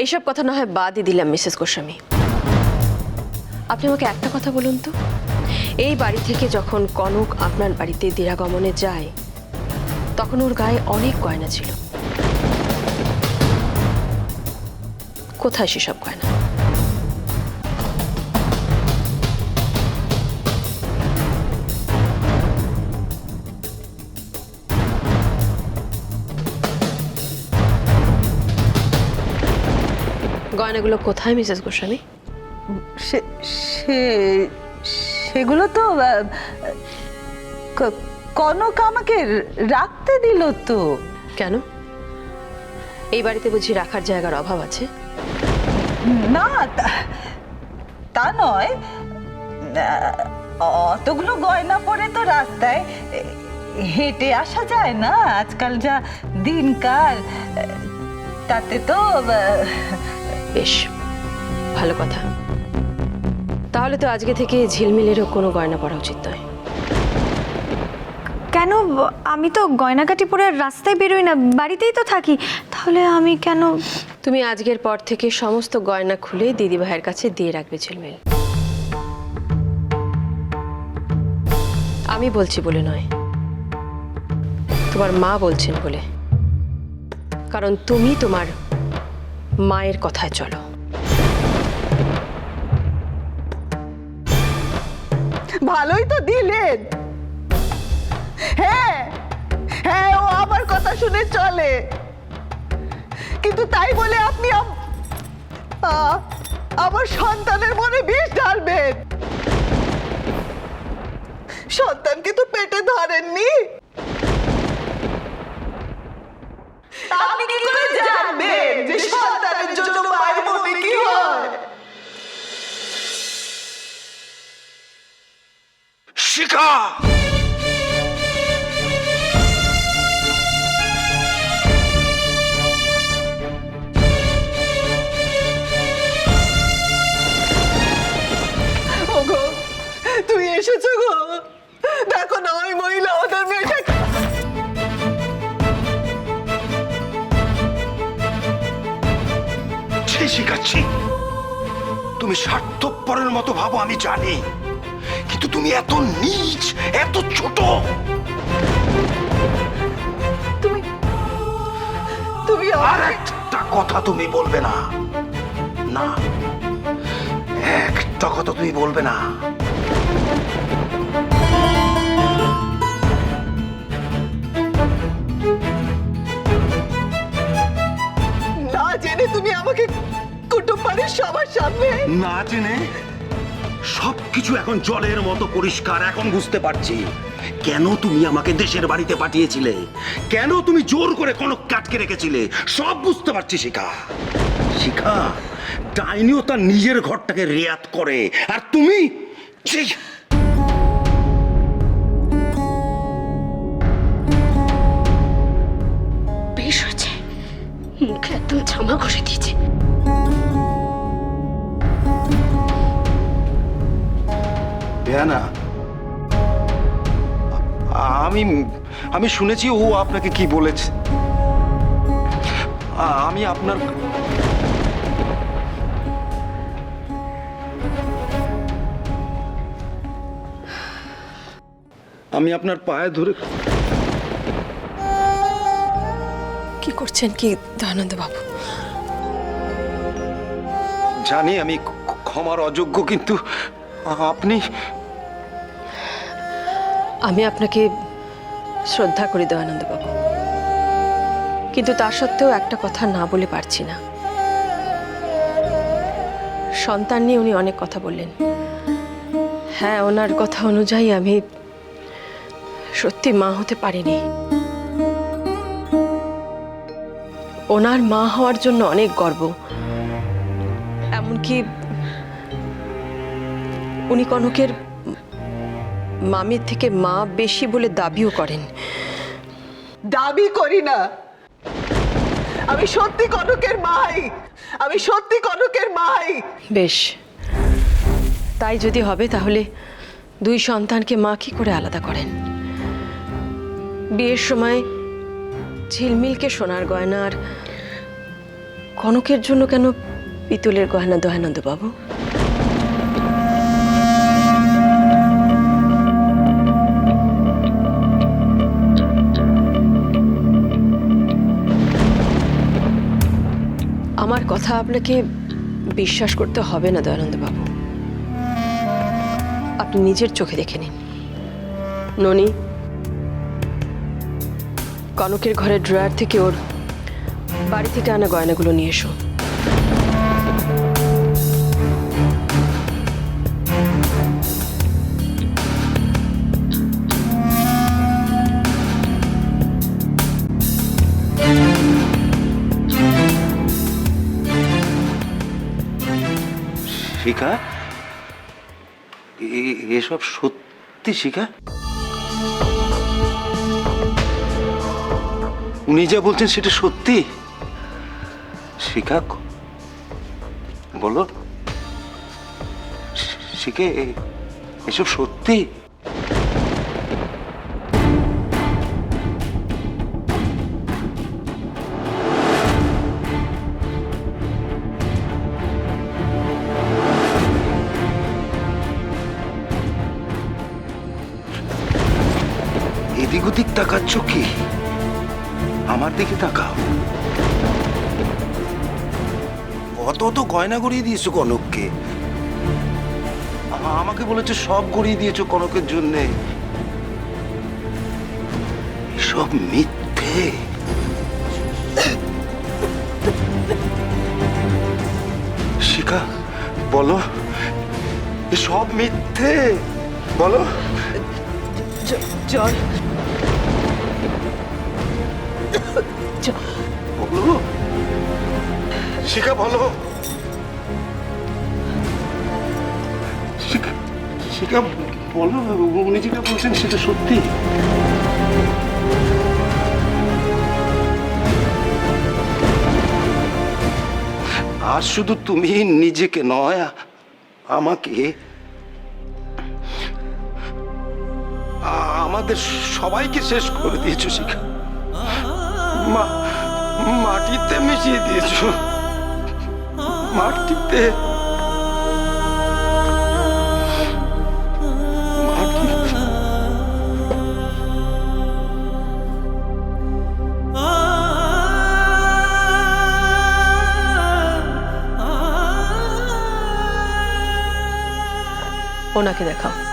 এইসব কথা না হয় বাদই দিলাম, মিসেস গোস্বামী। আপনি আমাকে একটা কথা বলুন তো? এই বাড়ি থেকে যখন কনক আপনার বাড়িতে দিরাগমনে যায়, তখন ওর গায়ে অনেক গয়না ছিল। কোথায় সেসব গয়না? গয়নাগুলো কোথায় মিসেস গোস্বামী? সে সে সেগুলো তো কনক আমাকে রাখতে দিল তো। কেন? এই বাড়িতে বুঝি রাখার জায়গার অভাব আছে? না তা- নয়। অতগুলো গয়না পরে তো রাস্তায় হেঁটে আসা যায় না। আজকাল যা দিনকাল তাতে তো বেশ ভালো কথা। তাহলে তো আজকে থেকে ঝিলমিলেরও কোনো গয়না পরা উচিত নয়। কেন? আমি তো গয়নাকাটি পরে রাস্তায় বেরোই না বাড়িতেই তো থাকি। তাহলে আমি কেন? তুমি আজকের পর থেকে সমস্ত গয়না খুলে দিদি ভাইয়ের কাছে দিয়ে রাখবে ঝিলমিল। আমি বলছি বলে নয়। তোমার মা বলছেন বলে। কারণ তুমি তোমার মায়ের কথায় চলো। ভালোই তো দিলেন। হ্যাঁ হ্যাঁ ও আমার কথা শুনে চলে। কিন্তু তাই বলে আপনি আমার সন্তানের মনে বিষ ঢালবেন। সন্তানকে তো পেটে ধরেননি। আপনি কি করে জানবেন? সন্তানের জন্য মায়ের মনে কি হয়। শিখা। স্বার্থপরের মতো ভাবো আমি জানি। কিন্তু তুমি এত নিচ এত ছোট। তুমি তুমি আর একটা কথা তুমি বলবে না। না একটা কথা তুমি বলবে না। না জেনে তুমি আমাকে কুটুম বাড়ির সবার সামনে না জেনে সবকিছু এখন জলের মতো পরিষ্কার, এখন বুঝতে পারছি। কেন তুমি আমাকে দেশের বাড়িতে পাঠিয়েছিলে? কেন তুমি জোর করে কোনো কাটকে রেখেছিলে? সব বুঝতে পারছি, শিখা। শিখা, ডাইনিও তার নিজের ঘরটাকে রেয়াত করে। আর তুমি? বেশ হয়েছে। মুখে একদম জামা ঘষে দিয়েছে। বেয়ানা আমি আমি শুনেছি ও আপনাকে কি বলেছে। আমি আপনার আমি আপনার পায়ে ধরে কি করছেন কি দয়ানন্দ বাবু জানি আমি ক্ষমার অযোগ্য কিন্তু আপনি আমি আপনাকে শ্রদ্ধা করি দয়ানন্দ বাবু। কিন্তু তা সত্ত্বেও একটা কথা না বলে পারছি না। সন্তান নিয়ে উনি অনেক কথা বললেন। হ্যাঁ ওনার কথা অনুযায়ী আমি সত্যি মা হতে পারিনি। ওনার মা হওয়ার জন্য অনেক গর্ব। এমনকি উনি কনকের মামির থেকে মা বেশি বলে দাবিও করেন। দাবি করি না। আমি সত্যি কনকের মাই। আমি সত্যি কনকের মাই। বেশ। তাই যদি হবে তাহলে দুই সন্তানকে মা কি করে আলাদা করেন? বিয়ের সময় ঝিলমিলকে সোনার গয়না আর কনকের জন্য কেন পিতলের গয়না দয়ানন্দ বাবু আমার কথা আপনাকে বিশ্বাস করতে হবে না, দয়ানন্দ বাবু। আপনি নিজের চোখে দেখে নিন। ননি, কনকের ঘরের ড্রয়ার থেকে ওর বাড়ি থেকে আনা গয়নাগুলো নিয়ে এসো। শিখা? এসব সত্যি শিখা? উনি যা বলছেন সেটা সত্যি? শিখা বলো। শিখে এসব সত্যি? এদিক ওদিক তাকাচ্ছ কি? আমার দিকে তাকাও। কত তো গয়না গড়িয়ে দিয়েছ কনককে। আমাকে বলেছ সব গড়িয়ে দিয়েছ কনকের জন্যে। সব মিথ্যে। শিখা, বলো। সব মিথ্যে। বলো। জল বলো শিখা বলো। শিখা বলো উনি যেটা বলছেন সেটা সত্যি। আর শুধু তুমি নিজেকে নয়, আমাকে। আমাদের সবাইকে শেষ করে দিয়েছ, শিখা। মা মাটিতে মিশিয়ে দিয়েছ। মাটিতে। ওনাকে দেখাও।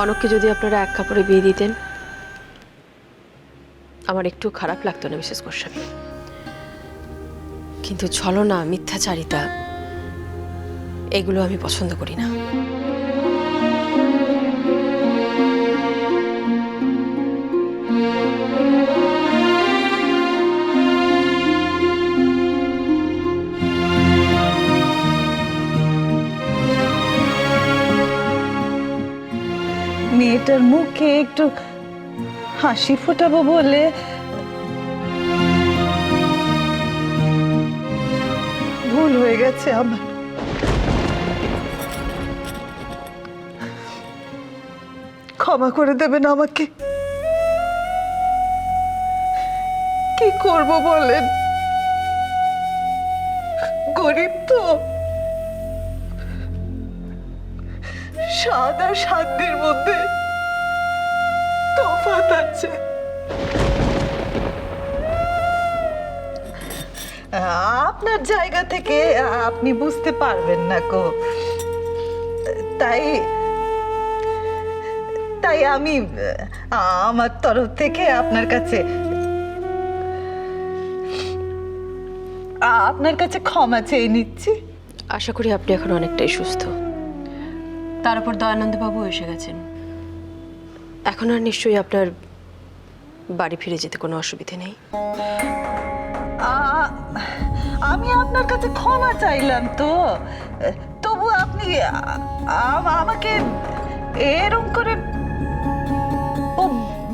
কনককে যদি আপনারা এক কাপড়ে বিয়ে দিতেন, আমার একটু খারাপ লাগতো না, মিসেস গোস্বামী। কিন্তু ছলনা, মিথ্যাচারিতা, এগুলো আমি পছন্দ করি না। মেয়েটার মুখে একটু হাসি ফোটাবো বলে। ভুল হয়ে গেছে আমার। ক্ষমা করে দেবেন আমাকে। কি করব বলেন? গরিব তো। সাদা শান্তির মধ্যে তফাৎ আছে। আপনার জায়গা থেকে আপনি বুঝতে পারবেন না কো তাই তাই আমি আমার তরফ থেকে আপনার কাছে আপনার কাছে ক্ষমা চেয়ে নিচ্ছি। আশা করি আপনি এখন অনেকটাই সুস্থ। তার উপর দয়ানন্দবাবু এসে গেছেন। এখন আর নিশ্চয়ই আপনার বাড়ি ফিরে যেতে কোনো অসুবিধে নেই? আমি আপনার কাছে ক্ষমা চাইলাম তো। তবু আপনি আমাকে এরম করে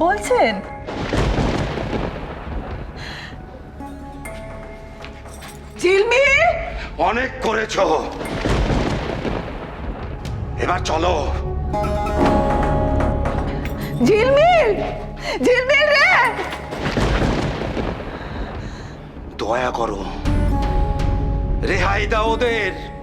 বলছেন? ঝিলমিল অনেক করেছ। এবার চলো। ঝিলমিল ঝিলমিল রে! দয়া করো রেহাই দাও ওদের।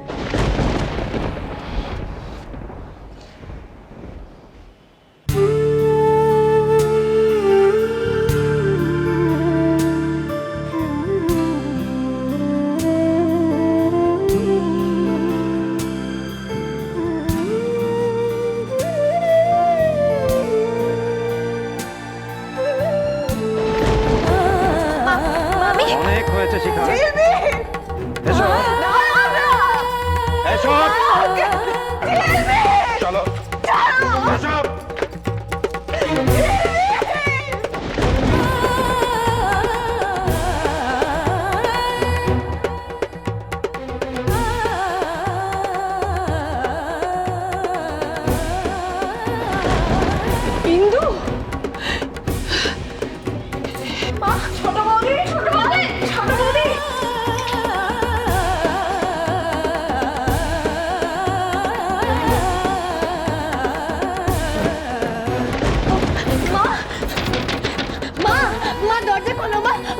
অনেক হয়েছে শিখা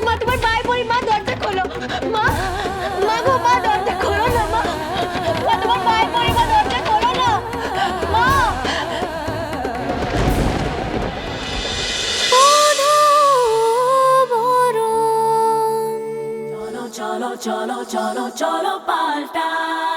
মা তোমার পায়ে পড়ি মা দরজা খোলো। মা মা গো মা দরজা খোলো না মা। মা তোমার পায়ে পড়ি মা দরজা খোলো না। মা। cholo, cholo, cholo, cholo, palta.